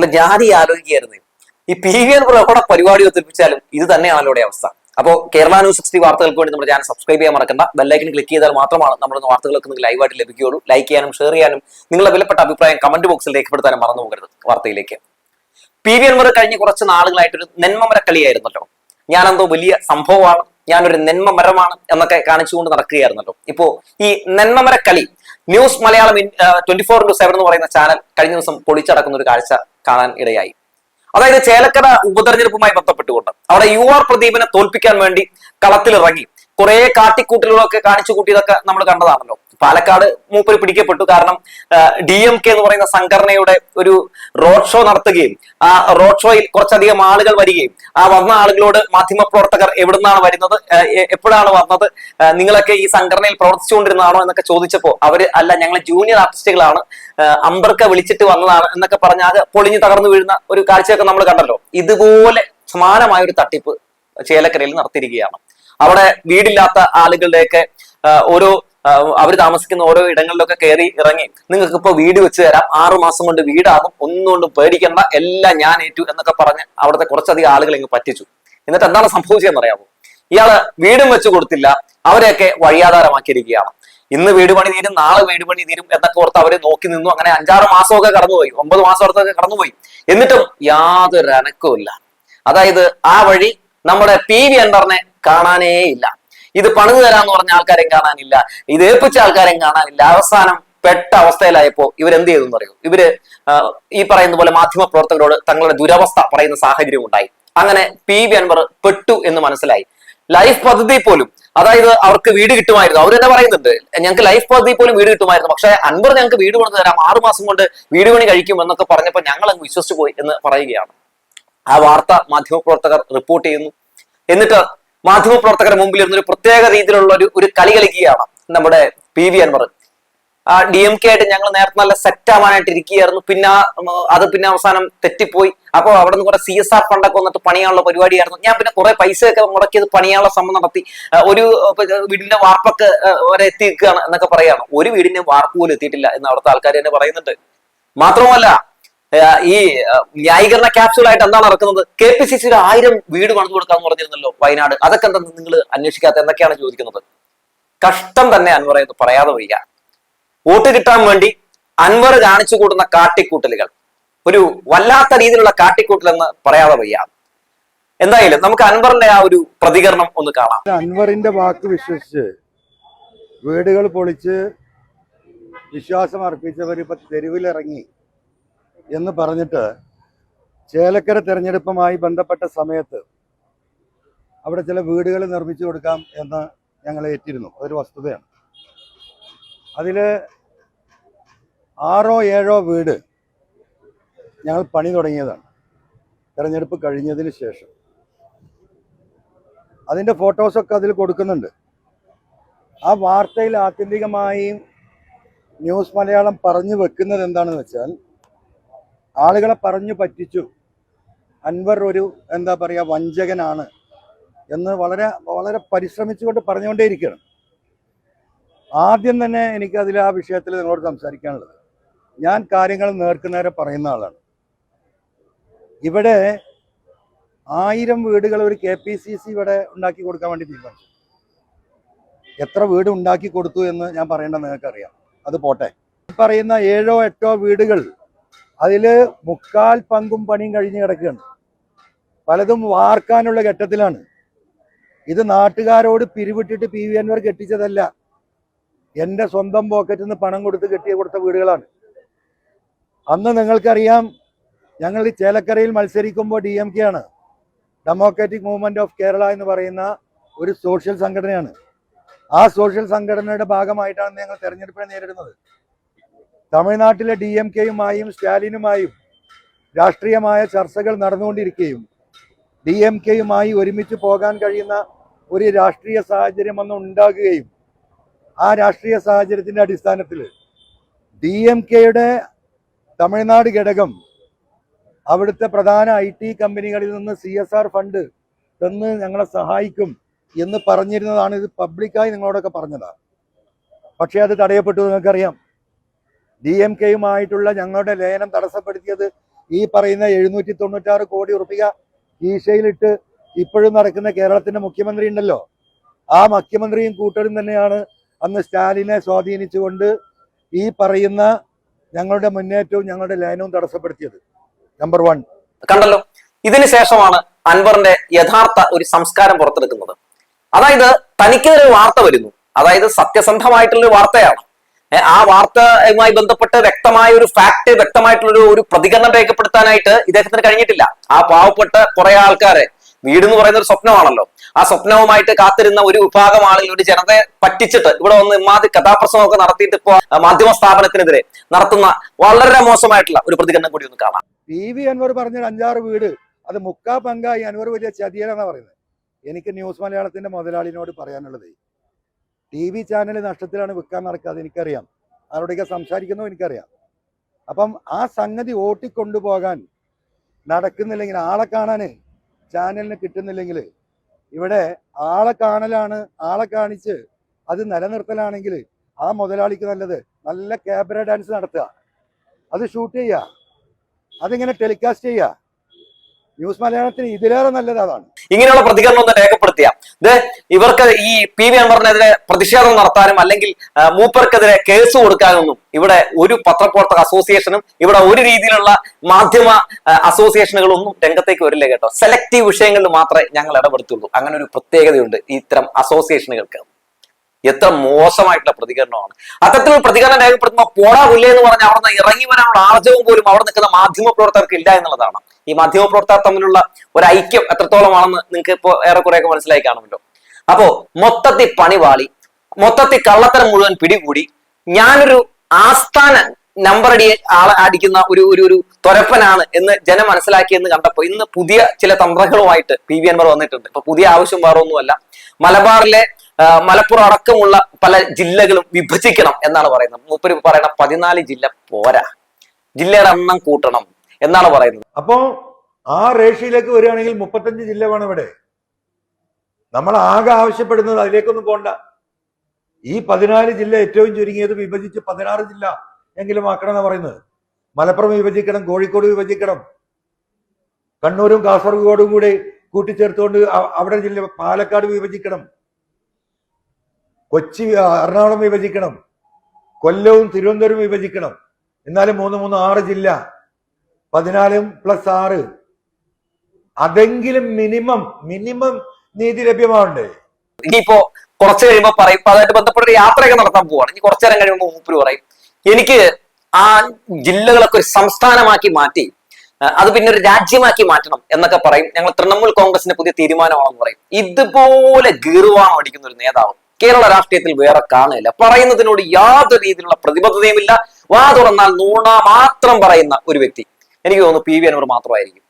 അല്ല ജാതി ആലോചിക്കുകയായിരുന്നു. ഈ പി വി എൻ എവിടെ പരിപാടി ഒത്തിരിപ്പിച്ചാലും ഇത് തന്നെയാണല്ലോ അവസ്ഥ. അപ്പോൾ കേരള ന്യൂസ് സിക്സ്റ്റി വാർത്തകൾക്ക് വേണ്ടി നമ്മുടെ ചാനൽ സബ്സ്ക്രൈബ് ചെയ്യാൻ മറക്കണ്ട. ബെല്ലൈക്കൻ ക്ലിക്ക് ചെയ്താൽ മാത്രമാണ് നമ്മുടെ വാർത്തകൾക്ക് നിങ്ങൾക്ക് ലൈവായിട്ട് ലഭിക്കുകയുള്ളൂ. ലൈക്ക് ചെയ്യാനും ഷെയർ ചെയ്യാനും നിങ്ങളുടെ വിലപ്പെട്ട അഭിപ്രായം കമന്റ് ബോക്സിൽ രേഖപ്പെടുത്താനും മറന്നു പോകരുത് വാർത്തയിലേക്ക്. പി വി എൻമർ കഴിഞ്ഞ കുറച്ച് നാളുകളായിട്ടൊരു നെന്മമര കളിയായിരുന്നല്ലോ ഞാനെന്തോ വലിയ സംഭവമാണ് ഞാനൊരു നെന്മ മരമാണ് എന്നൊക്കെ കാണിച്ചുകൊണ്ട് നടക്കുകയായിരുന്നല്ലോ. ഇപ്പോ ഈ നെന്മമര കളി news Malayalam twenty four into seven എന്ന് പറയുന്ന ചാനൽ കഴിഞ്ഞ ദിവസം പൊളിച്ചടക്കുന്ന ഒരു കാഴ്ച കാണാൻ ഇടയായി. അതായത് ചേലക്കര ഉപതെരഞ്ഞെടുപ്പുമായി ബന്ധപ്പെട്ടുകൊണ്ട് അവിടെ യു ആർ പ്രദീപിനെ തോൽപ്പിക്കാൻ വേണ്ടി കളത്തിലിറങ്ങി കുറെ കാട്ടിക്കൂട്ടലുകളൊക്കെ കാണിച്ചു കൂട്ടിയതൊക്കെ നമ്മൾ കണ്ടതാണല്ലോ. പാലക്കാട് മൂപ്പര് പിടിക്കപ്പെട്ടു. കാരണം ഡി എം കെ എന്ന് പറയുന്ന സംഘടനയുടെ ഒരു റോഡ് ഷോ നടത്തുകയും ആ റോഡ് ഷോയിൽ കുറച്ചധികം ആളുകൾ വരികയും ആ വന്ന ആളുകളോട് മാധ്യമ പ്രവർത്തകർ എവിടുന്നാണ് വരുന്നത് എപ്പോഴാണ് വന്നത് നിങ്ങളൊക്കെ ഈ സംഘടനയിൽ പ്രവർത്തിച്ചുകൊണ്ടിരുന്നതാണോ എന്നൊക്കെ ചോദിച്ചപ്പോൾ അവർ അല്ല ഞങ്ങൾ ജൂനിയർ ആർട്ടിസ്റ്റുകളാണ് അമ്പർക്ക വിളിച്ചിട്ട് വന്നതാണ് എന്നൊക്കെ പറഞ്ഞ അത് പൊളിഞ്ഞു തകർന്നു വീഴുന്ന ഒരു കാഴ്ചയൊക്കെ നമ്മൾ കണ്ടല്ലോ. ഇതുപോലെ സമാനമായ ഒരു തട്ടിപ്പ് ചേലക്കരയിൽ നടത്തിയിരിക്കുകയാണ്. അവിടെ വീടില്ലാത്ത ആളുകളുടെയൊക്കെ ഓരോ അവർ താമസിക്കുന്ന ഓരോ ഇടങ്ങളിലൊക്കെ കയറി ഇറങ്ങി. നിങ്ങൾക്ക് ഇപ്പൊ വീട് വെച്ച് തരാം. ആറു മാസം കൊണ്ട് വീടാകും. ഒന്നുകൊണ്ടും പേടിക്കണ്ട. എല്ലാം ഞാൻ ഏറ്റു എന്നൊക്കെ പറഞ്ഞ് അവിടുത്തെ കുറച്ചധികം ആളുകൾ ഇങ്ങ് പറ്റിച്ചു. എന്നിട്ട് എന്താണ് സംഭവിച്ചതെന്ന് അറിയാമോ ഇയാൾ വീടും വെച്ച് കൊടുത്തില്ല. അവരെയൊക്കെ വഴിയാധാരമാക്കിയിരിക്കുകയാണ്. ഇന്ന് വീട് പണി തീരും നാളെ വീട് പണി തീരും എന്നൊക്കെ ഓർത്ത് അവരെ നോക്കി നിന്നു. അങ്ങനെ അഞ്ചാറ് മാസമൊക്കെ കടന്നുപോയി. ഒമ്പത് മാസം അടുത്തൊക്കെ കടന്നുപോയി. എന്നിട്ടും യാതൊരു അനക്കവും ഇല്ല അതായത് ആ വഴി നമ്മുടെ പി വി എൻഡറിനെ കാണാനേ ഇല്ല ഇത് പണിത് തരാന്ന് പറഞ്ഞ ആൾക്കാരെയും കാണാനില്ല. ഇത് ഏൽപ്പിച്ച ആൾക്കാരെയും കാണാനില്ല. അവസാനം പെട്ട അവസ്ഥയിലായപ്പോ ഇവരെന്ത് ചെയ്തു എന്ന് അറിയോ ഇവർ ഈ പറയുന്ന പോലെ മാധ്യമ പ്രവർത്തകരോട് തങ്ങളുടെ ദുരവസ്ഥ പറയുന്ന സാഹചര്യം ഉണ്ടായി. അങ്ങനെ പി വി അൻവർ പെട്ടു എന്ന് മനസ്സിലായി. ലൈഫ് പദ്ധതി പോലും അതായത് അവർക്ക് വീട് കിട്ടുമായിരുന്നു. അവർ തന്നെ പറയുന്നുണ്ട് ഞങ്ങൾക്ക് ലൈഫ് പദ്ധതി പോലും വീട് കിട്ടുമായിരുന്നു. പക്ഷേ അൻവർ ഞങ്ങൾക്ക് വീട് കൊണ്ടു തരാം. ആറു മാസം കൊണ്ട് വീട് പണി കഴിക്കും എന്നൊക്കെ പറഞ്ഞപ്പോൾ ഞങ്ങൾ അങ്ങ് വിശ്വസിച്ചു പോയി എന്ന് പറയുകയാണ്. ആ വാർത്ത മാധ്യമപ്രവർത്തകർ റിപ്പോർട്ട് ചെയ്യുന്നു. എന്നിട്ട് മാധ്യമപ്രവർത്തകരുടെ മുമ്പിൽ ഇരുന്നൊരു പ്രത്യേക രീതിയിലുള്ള ഒരു ഒരു കളി കളിക്കുകയാണ് നമ്മുടെ പി വി അൻവർ. ആ ഡി എം കെ ആയിട്ട് ഞങ്ങൾ നേരത്തെ നല്ല സെറ്റ് ആവാനായിട്ട് ഇരിക്കുകയായിരുന്നു. പിന്നെ അത് പിന്നെ അവസാനം തെറ്റിപ്പോയി. അപ്പോൾ അവിടെ നിന്ന് കുറെ സി എസ് ആർ ഫണ്ടൊക്കെ വന്നിട്ട് പണിയാനുള്ള പരിപാടിയായിരുന്നു. ഞാൻ പിന്നെ കുറെ പൈസയൊക്കെ മുടക്കിയത് പണിയാനുള്ള ശ്രമം നടത്തി. ഒരു വീടിന്റെ വാർപ്പൊക്കെ വരെ എത്തിയിരിക്കുകയാണ് എന്നൊക്കെ പറയാണ് ഒരു വീടിന്റെ വാർപ്പ് പോലും എത്തിയിട്ടില്ല എന്ന് അവിടുത്തെ ആൾക്കാർ തന്നെ പറയുന്നുണ്ട്. മാത്രമല്ല ഈ ന്യായീകരണ ക്യാപ്സ്യൂൾ ആയിട്ട് എന്താണ് നടക്കുന്നത്? കെ പി സി സിയുടെ ആയിരം വീട് പണിതു കൊടുക്കാന്ന് പറഞ്ഞിരുന്നല്ലോ വയനാട്. അതൊക്കെ എന്താ നിങ്ങൾ അന്വേഷിക്കാത്ത എന്തൊക്കെയാണ് ചോദിക്കുന്നത്. കഷ്ടം തന്നെ അൻവർ എന്ന് പറയാതെ വയ്യ വോട്ട് കിട്ടാൻ വേണ്ടി അൻവർ കാണിച്ചു കൂട്ടുന്ന കാട്ടിക്കൂട്ടലുകൾ. ഒരു വല്ലാത്ത രീതിയിലുള്ള കാട്ടിക്കൂട്ടൽ എന്ന് പറയാതെ വയ്യ എന്തായാലും നമുക്ക് അൻവറിന്റെ ആ ഒരു പ്രതികരണം ഒന്ന് കാണാം. അൻവറിന്റെ വാക്ക് വിശ്വസിച്ച് വീടുകൾ പൊളിച്ച് വിശ്വാസം അർപ്പിച്ചവർ ഇപ്പൊ തെരുവിലിറങ്ങി എന്ന് പറഞ്ഞിട്ട് ചേലക്കര തെരഞ്ഞെടുപ്പുമായി ബന്ധപ്പെട്ട സമയത്ത് അവിടെ ചില വീടുകൾ നിർമ്മിച്ചു കൊടുക്കാം എന്ന് ഞങ്ങൾ ഏറ്റിരുന്നു. അതൊരു വസ്തുതയാണ്. അതിൽ ആറോ ഏഴോ വീട് ഞങ്ങൾ പണി തുടങ്ങിയതാണ്. തെരഞ്ഞെടുപ്പ് കഴിഞ്ഞതിന് ശേഷം. അതിന്റെ ഫോട്ടോസൊക്കെ അതിൽ കൊടുക്കുന്നുണ്ട്. ആ വാർത്തയിൽ ആത്യന്തികമായും ന്യൂസ് മലയാളം പറഞ്ഞു വെക്കുന്നത് എന്താണെന്ന് വെച്ചാൽ ആളുകളെ പറഞ്ഞു പറ്റിച്ചു. അൻവർ ഒരു എന്താ പറയുക വഞ്ചകനാണ് എന്ന് വളരെ വളരെ പരിശ്രമിച്ചുകൊണ്ട് പറഞ്ഞുകൊണ്ടേയിരിക്കുകയാണ്. ആദ്യം തന്നെ എനിക്ക് അതിൽ ആ വിഷയത്തിൽ നിങ്ങളോട് സംസാരിക്കാനുള്ളത്. ഞാൻ കാര്യങ്ങൾ നേർക്കുന്നവരെ പറയുന്ന ആളാണ്. ഇവിടെ ആയിരം വീടുകൾ ഒരു കെ പി സി സി ഇവിടെ ഉണ്ടാക്കി കൊടുക്കാൻ വേണ്ടി തീരുമാനിച്ചു. എത്ര വീട് ഉണ്ടാക്കി കൊടുത്തു എന്ന് ഞാൻ പറയേണ്ടത് നിങ്ങൾക്കറിയാം. അത് പോട്ടെ. പറയുന്ന ഏഴോ എട്ടോ വീടുകൾ അതിൽ മുക്കാൽ പങ്കും പണിയും കഴിഞ്ഞ് കിടക്കുകയാണ്. പലതും വാർക്കാനുള്ള ഘട്ടത്തിലാണ്. ഇത് നാട്ടുകാരോട് പിരിവിട്ടിട്ട് പി വി അൻവർ കെട്ടിച്ചതല്ല. എന്റെ സ്വന്തം പോക്കറ്റിൽ നിന്ന് പണം കൊടുത്ത് കെട്ടിയ കൊടുത്ത വീടുകളാണ്. അന്ന് നിങ്ങൾക്കറിയാം ഞങ്ങൾ ചേലക്കരയിൽ മത്സരിക്കുമ്പോൾ ഡി എം കെ ആണ്. ഡെമോക്രാറ്റിക് മൂവ്മെന്റ് ഓഫ് കേരള എന്ന് പറയുന്ന ഒരു സോഷ്യൽ സംഘടനയാണ്. ആ സോഷ്യൽ സംഘടനയുടെ ഭാഗമായിട്ടാണ് ഞങ്ങൾ തെരഞ്ഞെടുപ്പിനെ നേരിടുന്നത്. തമിഴ്നാട്ടിലെ ഡി എം കെയുമായും സ്റ്റാലിനുമായും രാഷ്ട്രീയമായ ചർച്ചകൾ നടന്നുകൊണ്ടിരിക്കുകയും ഡി എം കെയുമായി ഒരുമിച്ച് പോകാൻ കഴിയുന്ന ഒരു രാഷ്ട്രീയ സാഹചര്യം അന്ന് ഉണ്ടാകുകയും ആ രാഷ്ട്രീയ സാഹചര്യത്തിന്റെ അടിസ്ഥാനത്തിൽ ഡി എം കെയുടെ തമിഴ്നാട് ഘടകം അവിടുത്തെ പ്രധാന ഐ ടി കമ്പനികളിൽ നിന്ന് സി എസ് ആർ ഫണ്ട് തന്ന് ഞങ്ങളെ സഹായിക്കും എന്ന് പറഞ്ഞിരുന്നതാണ് ഇത് പബ്ലിക്കായി നിങ്ങളോടൊക്കെ പറഞ്ഞതാണ്. പക്ഷേ അത് തടയപ്പെട്ടു നിങ്ങൾക്കറിയാം. ഡി എം കെയുമായിട്ടുള്ള ഞങ്ങളുടെ ലയനം തടസ്സപ്പെടുത്തിയത് ഈ പറയുന്ന എഴുന്നൂറ്റി തൊണ്ണൂറ്റാറ് കോടി ഉറുപ്പിക ഈശയിലിട്ട് ഇപ്പോഴും നടക്കുന്ന കേരളത്തിന്റെ മുഖ്യമന്ത്രി ഉണ്ടല്ലോ. ആ മുഖ്യമന്ത്രിയും കൂട്ടരും തന്നെയാണ് അന്ന് സ്റ്റാലിനെ സ്വാധീനിച്ചുകൊണ്ട് ഈ പറയുന്ന ഞങ്ങളുടെ മുന്നേറ്റവും ഞങ്ങളുടെ ലയനവും തടസ്സപ്പെടുത്തിയത്. നമ്പർ വൺ കണ്ടല്ലോ. ഇതിനുശേഷമാണ് അൻവറിന്റെ യഥാർത്ഥ ഒരു സംസ്കാരം പുറത്തെടുക്കുന്നത്. അതായത് തനിക്കെതിരെ വാർത്ത വരുന്നു. അതായത് സത്യസന്ധമായിട്ടുള്ള വാർത്തയാണ്. ആ വാർത്തയുമായി ബന്ധപ്പെട്ട് വ്യക്തമായ ഒരു ഫാക്ട് വ്യക്തമായിട്ടുള്ള ഒരു- പ്രതികരണം രേഖപ്പെടുത്താനായിട്ട് ഇദ്ദേഹത്തിന് കഴിഞ്ഞിട്ടില്ല. ആ പാവപ്പെട്ട കുറെ ആൾക്കാരെ വീട് എന്ന് പറയുന്ന ഒരു സ്വപ്നമാണല്ലോ. ആ സ്വപ്നവുമായിട്ട് കാത്തിരുന്ന ഒരു വിഭാഗം ആളുകൾ ഒരു ജനതയെ പറ്റിച്ചിട്ട് ഇവിടെ ഒന്ന് ഇമാതി കഥാപ്രസംഗമൊക്കെ നടത്തിയിട്ട് ഇപ്പോ മാധ്യമ സ്ഥാപനത്തിനെതിരെ നടത്തുന്ന വളരെ മോശമായിട്ടുള്ള ഒരു പ്രതികരണം കൂടി ഒന്ന് കാണാം. പി വി അൻവർ പറഞ്ഞ അഞ്ചാറ് വീട് അത് മുക്കാ പങ്കായി അൻവർ വലിയ ചതിയനാണ് പറയുന്നത് എനിക്ക് ന്യൂസ് മലയാളത്തിന്റെ മുതലാളിനോട് പറയാനുള്ളത് ടി വി ചാനൽ നഷ്ടത്തിലാണ് വിൽക്കാൻ നടക്കാതെ എനിക്കറിയാം. ആരോടൊക്കെ സംസാരിക്കുന്നോ എനിക്കറിയാം. അപ്പം ആ സംഗതി ഓട്ടിക്കൊണ്ടുപോകാൻ നടക്കുന്നില്ലെങ്കിൽ ആളെ കാണാൻ ചാനലിന് കിട്ടുന്നില്ലെങ്കിൽ ഇവിടെ ആളെ കാണലാണ് ആളെ കാണിച്ച് അത് നിലനിർത്തലാണെങ്കിൽ ആ മുതലാളിക്ക് നല്ലത്. നല്ല ക്യാബറ ഡാൻസ് നടത്തുക. അത് ഷൂട്ട് ചെയ്യുക. അതിങ്ങനെ ടെലികാസ്റ്റ് ചെയ്യുക. ന്യൂസ് മലയാളത്തിന് ഇതിലേറെ നല്ലത് അതാണ്. ഇങ്ങനെയുള്ള പ്രതികരണം ഒന്ന് രേഖപ്പെടുത്തിയ. ഇത് ഇവർക്ക് ഈ പി വി അൻവറിനെതിരെ പ്രതിഷേധം നടത്താനും അല്ലെങ്കിൽ മൂപ്പർക്കെതിരെ കേസ് കൊടുക്കാനൊന്നും ഇവിടെ ഒരു പത്രപ്രവർത്തക അസോസിയേഷനും ഇവിടെ ഒരു രീതിയിലുള്ള മാധ്യമ അസോസിയേഷനുകളൊന്നും രംഗത്തേക്ക് വരില്ല കേട്ടോ. സെലക്റ്റീവ് വിഷയങ്ങളിൽ മാത്രമേ ഞങ്ങൾ ഇടപെടുത്തുള്ളൂ. അങ്ങനെ ഒരു പ്രത്യേകതയുണ്ട് ഇത്തരം അസോസിയേഷനുകൾക്ക്. എത്ര മോശമായിട്ടുള്ള പ്രതികരണമാണ്. അത്തരത്തിലുള്ള പ്രതികരണം രേഖപ്പെടുത്തുമ്പോൾ പോടാ പുല്ലേ എന്ന് പറഞ്ഞ് അവിടെ നിന്ന് ഇറങ്ങി വരാനുള്ള ആർജവും പോലും അവിടെ നിൽക്കുന്ന മാധ്യമ പ്രവർത്തകർക്ക് ഇല്ല എന്നുള്ളതാണ്. ഈ മാധ്യമപ്രവർത്തകർ തമ്മിലുള്ള ഒരു ഐക്യം എത്രത്തോളമാണെന്ന് നിങ്ങൾക്ക് ഇപ്പോൾ ഏറെക്കുറെയൊക്കെ മനസ്സിലായി കാണുമല്ലോ അപ്പോ മൊത്തത്തിൽ പണിവാളി മൊത്തത്തിൽ കള്ളത്തരം മുഴുവൻ പിടികൂടി ഞാനൊരു ആസ്ഥാന നമ്പർ അടി ആളെ അടിക്കുന്ന ഒരു ഒരു ഒരു തൊരപ്പനാണ് എന്ന് ജനം മനസ്സിലാക്കിയെന്ന് കണ്ടപ്പോൾ ഇന്ന് പുതിയ ചില തന്ത്രങ്ങളുമായിട്ട് പി വി അൻവർ വന്നിട്ടുണ്ട്. ഇപ്പൊ പുതിയ ആവശ്യം വേറെ ഒന്നുമല്ല മലബാറിലെ മലപ്പുറം അടക്കമുള്ള പല ജില്ലകളും വിഭജിക്കണം എന്നാണ് പറയുന്നത്. മൂപ്പര് പറയുന്ന പതിനാല് ജില്ല പോരാ. ജില്ലയുടെ എണ്ണം കൂട്ടണം. എന്നാണ് പറയുന്നത്. അപ്പോ ആ റേഷ്യയിലേക്ക് വരികയാണെങ്കിൽ മുപ്പത്തഞ്ച് ജില്ല വേണം ഇവിടെ. നമ്മൾ ആകെ ആവശ്യപ്പെടുന്നത് അതിലേക്കൊന്നും പോണ്ട. ഈ പതിനാല് ജില്ല ഏറ്റവും ചുരുങ്ങിയത് വിഭജിച്ച് പതിനാറ് ജില്ല എങ്കിലും ആക്കണം എന്നാ പറയുന്നത്. മലപ്പുറം വിഭജിക്കണം കോഴിക്കോട് വിഭജിക്കണം. കണ്ണൂരും കാസർഗോഡും കൂടി കൂട്ടിച്ചേർത്തുകൊണ്ട് അവിടെ ജില്ല പാലക്കാട് വിഭജിക്കണം. കൊച്ചി എറണാകുളം വിഭജിക്കണം. കൊല്ലവും തിരുവനന്തപുരം വിഭജിക്കണം. എന്നാലും മൂന്ന് മൂന്ന് ആറ് ജില്ല പതിനാലും പ്ലസ് ആറ്. അതെങ്കിലും മിനിമം മിനിമം നീതി ലഭ്യമാവണ്ടേ? ഇനിയിപ്പോ കുറച്ച് കഴിയുമ്പോൾ പറയും. അതായിട്ട് ബന്ധപ്പെട്ട യാത്രയൊക്കെ നടത്താൻ പോവാണ്. ഇനി കുറച്ചു നേരം കഴിയുമ്പോൾ മൂപ്പര് പറയും. എനിക്ക് ആ ജില്ലകളൊക്കെ ഒരു സംസ്ഥാനമാക്കി മാറ്റി അത് പിന്നെ ഒരു രാജ്യമാക്കി മാറ്റണം എന്നൊക്കെ പറയും. ഞങ്ങൾ തൃണമൂൽ കോൺഗ്രസിന്റെ പുതിയ തീരുമാനമാണെന്ന് പറയും. ഇതുപോലെ ഗീർവാണം അടിക്കുന്ന ഒരു നേതാവ് കേരള രാഷ്ട്രീയത്തിൽ വേറെ കാണുകയില്ല. പറയുന്നതിനോട് യാതൊരു രീതിയിലുള്ള പ്രതിബദ്ധതയുമില്ല. വാ തുറന്നാൽ നൂണ മാത്രം പറയുന്ന ഒരു വ്യക്തി. എനിക്ക് തോന്നുന്നു പി വി അൻവർ മാത്രമായിരിക്കും.